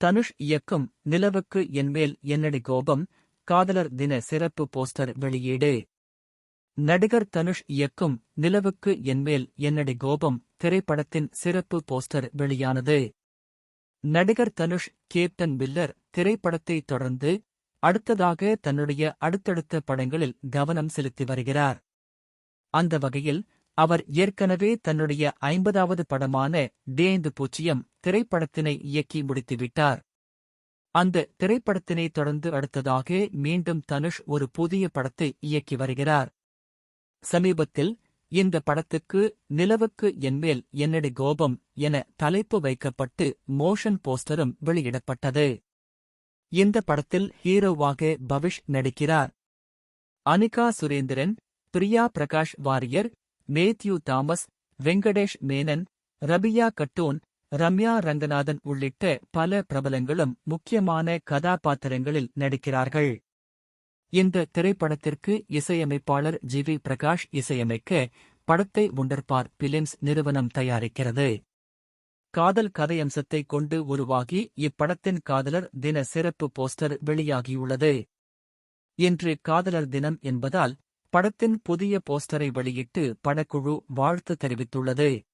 தனுஷ் இயக்கும் நிலவுக்கு என்மேல் என்னடி கோபம்? காதலர் தின சிறப்பு போஸ்டர் வெளியீடு. நடிகர் தனுஷ் இயக்கும் நிலவுக்கு என்மேல் என்னடி கோபம்? திரைப்படத்தின் சிறப்பு போஸ்டர் வெளியானது. நடிகர் தனுஷ் கேப்டன் பில்லர் திரைப்படத்தை தொடர்ந்து அடுத்ததாக தன்னுடைய அடுத்தடுத்த படங்களில் கவனம் செலுத்தி வருகிறார். அந்த வகையில் அவர் ஏற்கனவே தன்னுடைய ஐம்பதாவது படமான டேந்து பூச்சியம் திரைப்படத்தினை இயக்கி முடித்துவிட்டார். அந்த திரைப்படத்தினை தொடர்ந்து அடுத்ததாக மீண்டும் தனுஷ் ஒரு புதிய படத்தை இயக்கி வருகிறார். சமீபத்தில் இந்த படத்துக்கு நிலவுக்கு என்மேல் என்னடி கோபம் என தலைப்பு வைக்கப்பட்டு மோஷன் போஸ்டரும் வெளியிடப்பட்டது. இந்த படத்தில் ஹீரோவாக பவிஷ் நடிக்கிறார். அனிகா சுரேந்திரன் பிரியா பிரகாஷ் வாரியர் மேத்யூ தாமஸ் வெங்கடேஷ் மேனன் ரபியா கட்டூன் ரம்யா ரங்கநாதன் உள்ளிட்ட பல பிரபலங்களும் முக்கியமான கதாபாத்திரங்களில் நடிக்கிறார்கள். இந்த திரைப்படத்திற்கு இசையமைப்பாளர் ஜி வி பிரகாஷ் இசையமைக்க படத்தை உண்டர்பார் பிலிம்ஸ் நிறுவனம் தயாரிக்கிறது. காதல் கதையம்சத்தை கொண்டு உருவாகி இப்படத்தின் காதலர் தின சிறப்பு போஸ்டர் வெளியாகியுள்ளது. இன்று காதலர் தினம் என்பதால் படத்தின் புதிய போஸ்டரை வெளியிட்டு படக்குழு வாழ்த்து தெரிவித்துள்ளது.